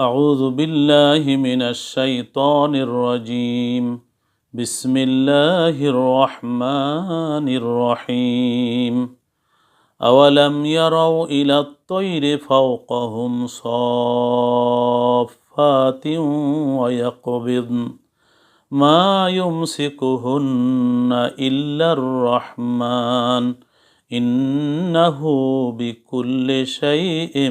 أعوذ بالله من الشيطان الرجيم. بسم الله الرحمن الرحيم. أولم يروا إلى الطير فوقهم صافات ويقبضن ما يمسكهن إلا الرحمن. إنه بكل شيء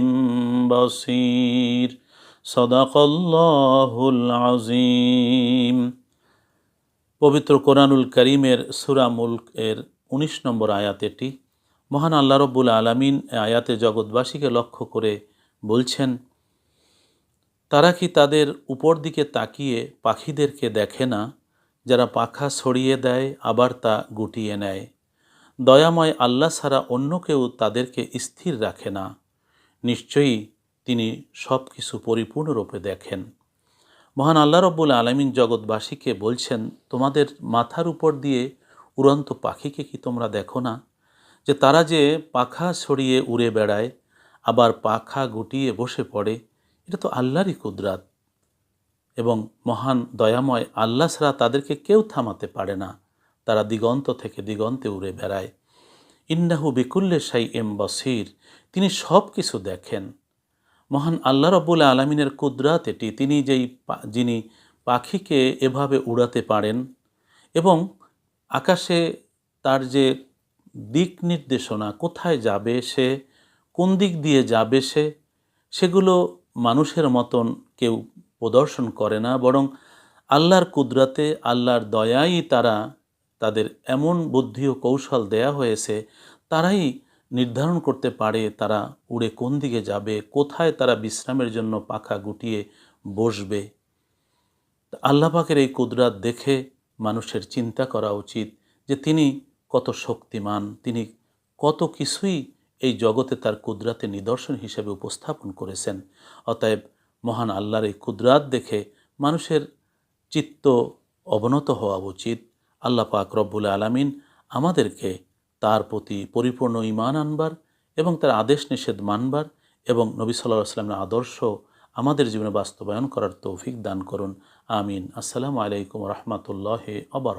بصير. সদাকল্লাহুল আজিম পবিত্র কোরআনুল করিমের সুরা মুল্ক এর উনিশ নম্বর আয়াতেটি মহান আল্লাহ রব্বুল আলমিন আয়াতে জগৎবাসীকে লক্ষ্য করে বলছেন, তারা কি তাদের উপর দিকে তাকিয়ে পাখিদেরকে দেখে না, যারা পাখা ছড়িয়ে দেয়, আবার তা গুটিয়ে নেয়? দয়াময় আল্লাহ ছাড়া অন্য কেউ তাদেরকে স্থির রাখে না। নিশ্চয়ই তিনি সব কিছু পরিপূর্ণরূপে দেখেন। মহান আল্লাহ রব্বুল আলমিন জগৎবাসীকে বলছেন, তোমাদের মাথার উপর দিয়ে উড়ন্ত পাখিকে কি তোমরা দেখো না? যে তারা যে পাখা ছড়িয়ে উড়ে বেড়ায়, আবার পাখা গুটিয়ে বসে পড়ে, এটা তো আল্লাহরই কুদরাত। এবং মহান দয়াময় আল্লাহ ছাড়া তাদেরকে কেউ থামাতে পারে না। তারা দিগন্ত থেকে দিগন্তে উড়ে বেড়ায়। ইন্নাহু বিকুল্লে সাই এম বসির। তিনি সব কিছু দেখেন। মহান আল্লাহ রব্বুল আলমিনের কুদরাত এটি তিনি যেই যিনি পাখিকে এভাবে উড়াতে পারেন এবং আকাশে তার যে দিক নির্দেশনা, কোথায় যাবে সে, কোন দিক দিয়ে যাবে সে, সেগুলো মানুষের মতন কেউ প্রদর্শন করে না, বরং আল্লাহর কুদরাতে, আল্লাহর দয়াই তারা তাদের এমন বুদ্ধি ও কৌশল দেয়া হয়েছে, তারাই নির্ধারণ করতে পারে তারা উড়ে কোন দিকে যাবে, কোথায় তারা বিশ্রামের জন্য পাখা গুটিয়ে বসবে। আল্লাহ পাকের এই কুদরাত দেখে মানুষের চিন্তা করা উচিত যে তিনি কত শক্তিমান, তিনি কত কিছুই এই জগতে তার কুদরাতে নিদর্শন হিসেবে উপস্থাপন করেছেন। অতএব মহান আল্লাহর এই কুদরাত দেখে মানুষের চিত্ত অবনত হওয়া উচিত। আল্লাহ পাক রব্বুল আলমিন আমাদেরকে তার প্রতি পরিপূর্ণ ইমান আনবার এবং তার আদেশ নিষেধ মানবার এবং নবী সাল্লাহ আসলামের আদর্শ আমাদের জীবনে বাস্তবায়ন করার তৌফিক দান করুন। আমিন। আসসালামু আলাইকুম রহমতুল্লাহ আবার